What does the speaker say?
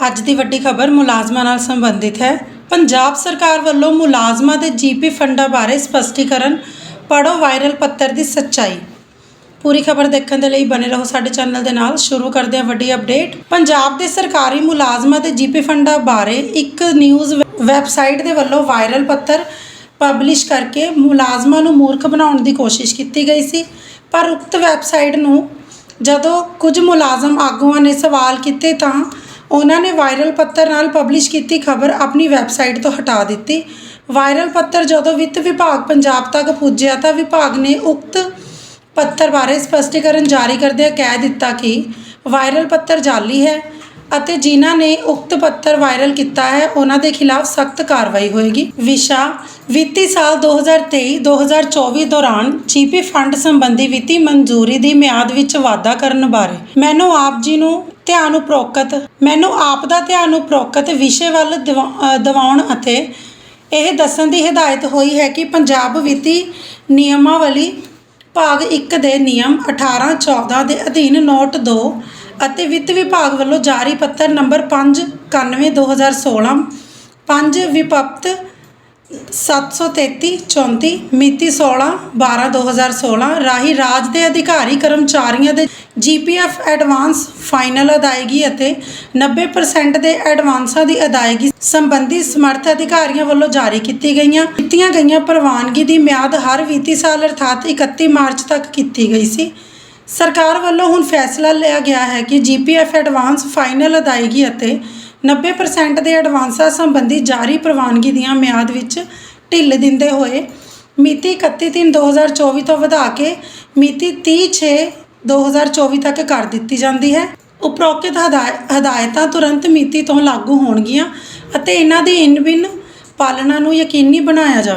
ਅੱਜ ਦੀ ਵੱਡੀ ਖਬਰ ਮੁਲਾਜ਼ਮਾਂ ਨਾਲ ਸੰਬੰਧਿਤ ਹੈ। ਪੰਜਾਬ ਸਰਕਾਰ ਵੱਲੋਂ ਮੁਲਾਜ਼ਮਾਂ ਦੇ ਜੀਪੀ ਫੰਡਾਂ ਬਾਰੇ ਸਪਸ਼ਟੀਕਰਨ ਪੜੋ ਵਾਇਰਲ ਪੱਤਰ ਦੀ ਸੱਚਾਈ। ਪੂਰੀ ਖਬਰ ਦੇਖਣ ਦੇ ਲਈ ਬਨੇ ਰਹੋ ਸਾਡੇ ਚੈਨਲ ਦੇ ਨਾਲ। ਸ਼ੁਰੂ ਕਰਦੇ ਹਾਂ ਵੱਡੀ ਅਪਡੇਟ। ਪੰਜਾਬ ਦੇ ਸਰਕਾਰੀ ਮੁਲਾਜ਼ਮਾਂ ਦੇ ਜੀਪੀ ਫੰਡਾਂ ਬਾਰੇ ਇੱਕ ਨਿਊਜ਼ ਵੈਬਸਾਈਟ ਦੇ ਵੱਲੋਂ ਵਾਇਰਲ ਪੱਤਰ ਪਬਲਿਸ਼ ਕਰਕੇ ਮੁਲਾਜ਼ਮਾਂ ਨੂੰ ਮੂਰਖ ਬਣਾਉਣ ਦੀ ਕੋਸ਼ਿਸ਼ ਕੀਤੀ ਗਈ ਸੀ। ਪਰ ਉਕਤ ਵੈਬਸਾਈਟ ਨੂੰ ਜਦੋਂ ਕੁਝ ਮੁਲਾਜ਼ਮ ਆਗੂਆਂ ਨੇ ਸਵਾਲ ਕੀਤੇ ਤਾਂ ਉਹਨਾਂ ਨੇ ਵਾਇਰਲ ਪੱਤਰ ਨਾਲ ਪਬਲਿਸ਼ ਕੀਤੀ ਖਬਰ ਆਪਣੀ ਵੈਬਸਾਈਟ ਤੋਂ ਹਟਾ ਦਿੱਤੀ। ਵਾਇਰਲ ਪੱਤਰ ਜਦੋਂ ਵਿੱਤ ਵਿਭਾਗ ਪੰਜਾਬ ਤੱਕ ਪੁੱਜਿਆ ਤਾਂ ਵਿਭਾਗ ਨੇ ਉਕਤ ਪੱਤਰ ਬਾਰੇ ਸਪਸ਼ਟੀਕਰਨ ਜਾਰੀ ਕਰਦਿਆਂ ਕਹਿ ਦਿੱਤਾ ਕਿ ਵਾਇਰਲ ਪੱਤਰ ਜਾਲੀ ਹੈ ਅਤੇ ਜਿਨ੍ਹਾਂ ਨੇ ਉਕਤ ਪੱਤਰ ਵਾਇਰਲ ਕੀਤਾ ਹੈ, ਉਹਨਾਂ ਦੇ ਖਿਲਾਫ ਸਖਤ ਕਾਰਵਾਈ ਹੋਏਗੀ। ਵਿਸ਼ਾ ਵਿੱਤੀ ਸਾਲ 2023-2024 ਦੌਰਾਨ ਜੀਪੀ ਫੰਡ ਸੰਬੰਧੀ ਵਿੱਤੀ ਮਨਜ਼ੂਰੀ ਦੀ ਮਿਆਦ ਵਿੱਚ ਵਾਧਾ ਕਰਨ ਬਾਰੇ। ਮੈਨੂੰ ਆਪ ਜੀ ਨੂੰ ਧਿਆਨ ਉਪਰੋਕਤ, ਮੈਨੂੰ ਆਪ ਦਾ ਧਿਆਨ ਉਪਰੋਕਤ ਵਿਸ਼ੇ ਵੱਲ ਦਿਵਾਉਣ ਅਤੇ ਇਹ ਦੱਸਣ ਦੀ ਹਦਾਇਤ ਹੋਈ ਹੈ ਕਿ ਪੰਜਾਬ ਵਿੱਤੀ ਨਿਯਮਾਵਲੀ ਭਾਗ 1 ਦੇ ਨਿਯਮ 18 14 ਦੇ ਅਧੀਨ ਨੋਟ 2 ਅਤੇ ਵਿੱਤ ਵਿਭਾਗ ਵੱਲੋਂ ਜਾਰੀ ਪੱਤਰ ਨੰਬਰ 5 91 2016 ਪੰਜ ਵਿਭਕਤ 733 34 ਮਿਤੀ 16 12 2016 ਰਾਹੀਂ ਰਾਜ ਦੇ ਅਧਿਕਾਰੀ ਕਰਮਚਾਰੀਆਂ ਦੇ ਜੀਪੀਐਫ ਐਡਵਾਂਸ ਫਾਈਨਲ ਅਦਾਇਗੀ ਅਤੇ 90% ਦੇ ਐਡਵਾਂਸਾਂ ਦੀ ਅਦਾਇਗੀ ਸੰਬੰਧੀ ਸਮਰੱਥ ਅਧਿਕਾਰੀਆਂ ਵੱਲੋਂ ਜਾਰੀ ਕੀਤੀ ਗਈਆਂ। ਕੀਤੀਆਂ ਗਈਆਂ ਪ੍ਰਵਾਨਗੀ ਦੀ ਮਿਆਦ ਹਰ ਵਿੱਤੀ ਸਾਲ ਅਰਥਾਤ 31 ਮਾਰਚ ਤੱਕ ਕੀਤੀ ਗਈ ਸੀ। ਸਰਕਾਰ ਵੱਲੋਂ ਹੁਣ ਫੈਸਲਾ ਲਿਆ ਗਿਆ ਹੈ ਕਿ ਜੀਪੀਐਫ ਐਡਵਾਂਸ ਫਾਈਨਲ ਅਦਾਇਗੀ ਅਤੇ 90% ਦੇ ਐਡਵਾਂਸਾਂ ਸੰਬੰਧੀ ਜਾਰੀ ਪ੍ਰਵਾਨਗੀ ਦੀਆਂ ਮਿਆਦ ਵਿੱਚ ਢਿੱਲ ਦਿੰਦੇ ਹੋਏ ਮਿਤੀ 31/3/2024 ਤੋਂ ਵਧਾ ਕੇ ਮਿਤੀ 30/6/2024 ਤੱਕ ਕਰ ਦਿੱਤੀ ਜਾਂਦੀ ਹੈ। ਉਪਰੋਕਤ ਹਦਾਇ- ਹਦਾਇਤਾਂ ਤੁਰੰਤ ਮਿਤੀ ਤੋਂ ਲਾਗੂ ਹੋਣਗੀਆਂ ਅਤੇ ਇਹਨਾਂ ਦੀ ਇਨ ਬਿਨ ਪਾਲਣਾ ਨੂੰ ਯਕੀਨੀ ਬਣਾਇਆ ਜਾਵੇ।